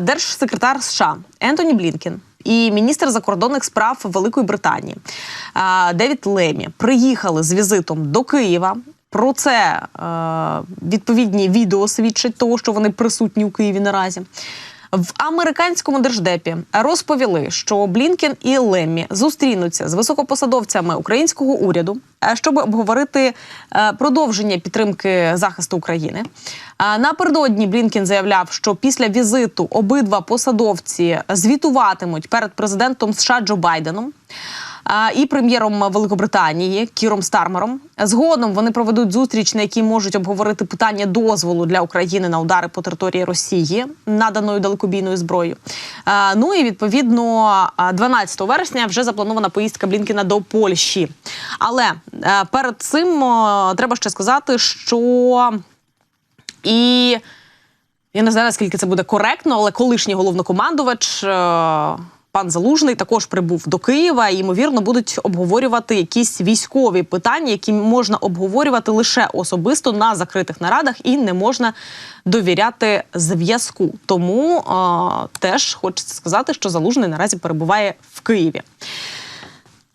Держсекретар США Ентоні Блінкен і міністр закордонних справ Великої Британії Девід Лемі приїхали з візитом до Києва. Про це е, відповідні відео свідчать того, що вони присутні у Києві наразі. В американському держдепі розповіли, що Блінкен і Леммі зустрінуться з високопосадовцями українського уряду, е, щоб обговорити е, продовження підтримки захисту України. Напередодні Блінкен заявляв, що після візиту обидва посадовці звітуватимуть перед президентом США Джо Байденом. І прем'єром Великобританії Кіром Стармером згодом вони проведуть зустріч, на якій можуть обговорити питання дозволу для України на удари по території Росії, наданою далекобійною зброєю. Ну і відповідно а, 12 вересня вже запланована поїздка Блінкена до Польщі. Але е, перед цим треба ще сказати, що і я не знаю, наскільки це буде коректно, але колишній головнокомандувач. Пан Залужний також прибув до Києва і ймовірно будуть обговорювати якісь військові питання, які можна обговорювати лише особисто на закритих нарадах, і не можна довіряти зв'язку. Тому е, теж хочеться сказати, що Залужний наразі перебуває в Києві.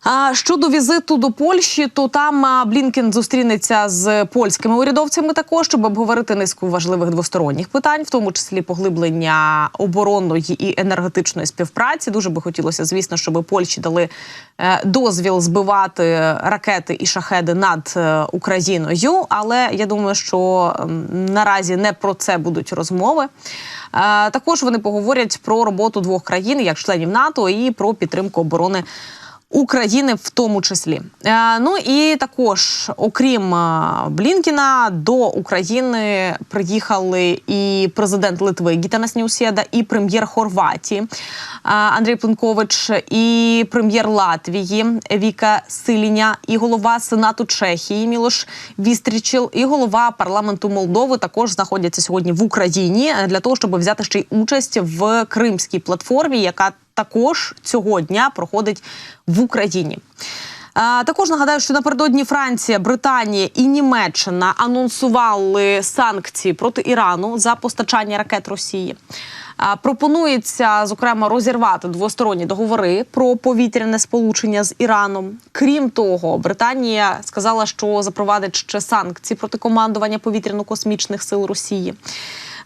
А щодо візиту до Польщі, то там Блінкен зустрінеться з польськими урядовцями також, щоб обговорити низку важливих двосторонніх питань, в тому числі поглиблення оборонної і енергетичної співпраці. Дуже би хотілося, звісно, щоб Польщі дали е, дозвіл збивати ракети і шахеди над е, Україною. Але я думаю, що наразі не про це будуть розмови. Е, Також вони поговорять про роботу двох країн як членів НАТО і про підтримку оборони. України в тому числі. Е, ну і також, окрім е, Блінкіна, до України приїхали і президент Литви Гітанас Нюсєда, і прем'єр Хорватії е, Андрій Пленкович, і прем'єр Латвії Віка Силіня, і голова Сенату Чехії Мілош Вістрічіл, і голова парламенту Молдови також знаходяться сьогодні в Україні для того, щоб взяти ще й участь в кримській платформі, яка також цього дня проходить в Україні. Також нагадаю, що напередодні Франція, Британія і Німеччина анонсували санкції проти Ірану за постачання ракет Росії. Пропонується зокрема розірвати двосторонні договори про повітряне сполучення з Іраном. Крім того, Британія сказала, що запровадить ще санкції проти командування повітряно-космічних сил Росії.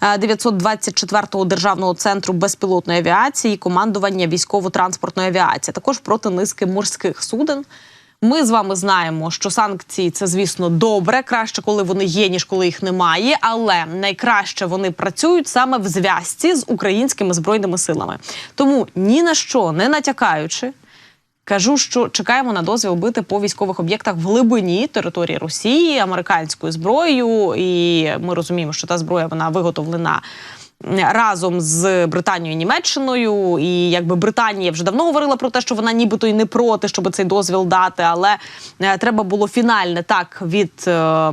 Е, 924-го державного центру безпілотної авіації, і командування військово-транспортної авіації, також проти низки морських суден. Ми з вами знаємо, що санкції це, звісно, добре. Краще, коли вони є, ніж коли їх немає. Але найкраще вони працюють саме в зв'язці з українськими збройними силами. Тому ні на що не натякаючи. Кажу, що чекаємо на дозвіл бити по військових об'єктах в глибині території Росії американською зброєю. І ми розуміємо, що та зброя вона виготовлена разом з Британією і Німеччиною. І якби Британія вже давно говорила про те, що вона нібито й не проти, щоб цей дозвіл дати, але е, треба було фінальне так від. е,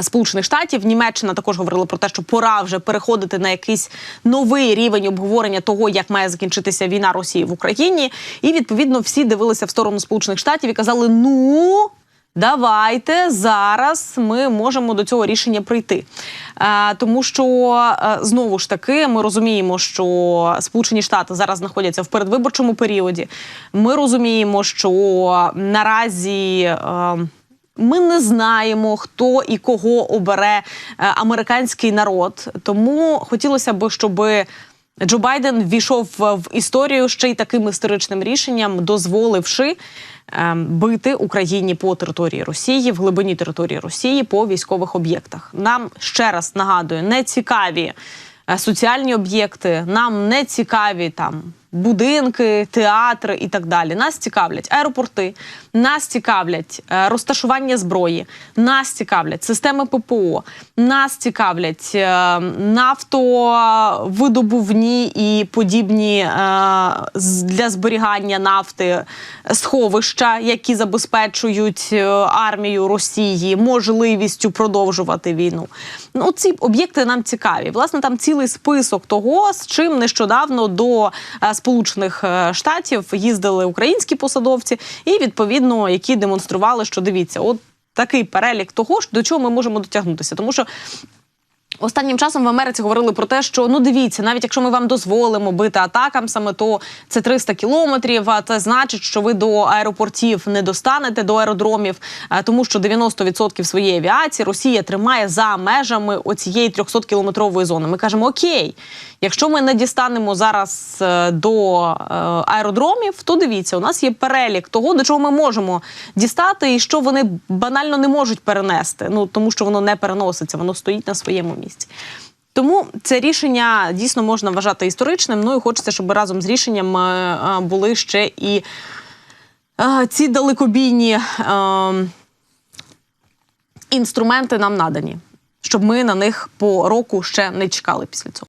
Сполучених Штатів Німеччина також говорила про те, що пора вже переходити на якийсь новий рівень обговорення того, як має закінчитися війна Росії в Україні. І відповідно всі дивилися в сторону Сполучених Штатів і казали: ну. Давайте зараз ми можемо до цього рішення прийти, е, тому що е, знову ж таки ми розуміємо, що Сполучені Штати зараз знаходяться в передвиборчому періоді. Ми розуміємо, що наразі. Е, ми не знаємо, хто і кого обере е, американський народ. Тому хотілося б, щоб Джо Байден ввійшов в історію ще й таким історичним рішенням, дозволивши е, бити Україні по території Росії, в глибині території Росії по військових об'єктах. Нам ще раз нагадую, не цікаві е, соціальні об'єкти, нам не цікаві там будинки, театри і так далі. Нас цікавлять аеропорти, нас цікавлять е, розташування зброї, нас цікавлять системи ППО, нас цікавлять е, нафтовидобувні і подібні е, для зберігання нафти сховища, які забезпечують армію Росії можливістю продовжувати війну. Ну, ці об'єкти нам цікаві. Власне, там цілий список того, з чим нещодавно до Сполучених е, Штатів їздили українські посадовці, і відповідно, які демонстрували, що дивіться, от такий перелік того, ж, до чого ми можемо дотягнутися, тому що. Останнім часом в Америці говорили про те, що ну дивіться, навіть якщо ми вам дозволимо бити атакам, саме то це 300 кілометрів. А це значить, що ви до аеропортів не достанете до аеродромів, е, тому що 90% своєї авіації Росія тримає за межами оцієї 300 кілометрової зони. Ми кажемо, окей, якщо ми не дістанемо зараз е, до е, аеродромів, то дивіться, у нас є перелік того, до чого ми можемо дістати, і що вони банально не можуть перенести. Ну тому що воно не переноситься, воно стоїть на своєму місці. Тому це рішення дійсно можна вважати історичним. Ну і хочеться, щоб разом з рішенням е, е, були ще і е, ці далекобійні інструменти нам надані, щоб ми на них по року ще не чекали після цього.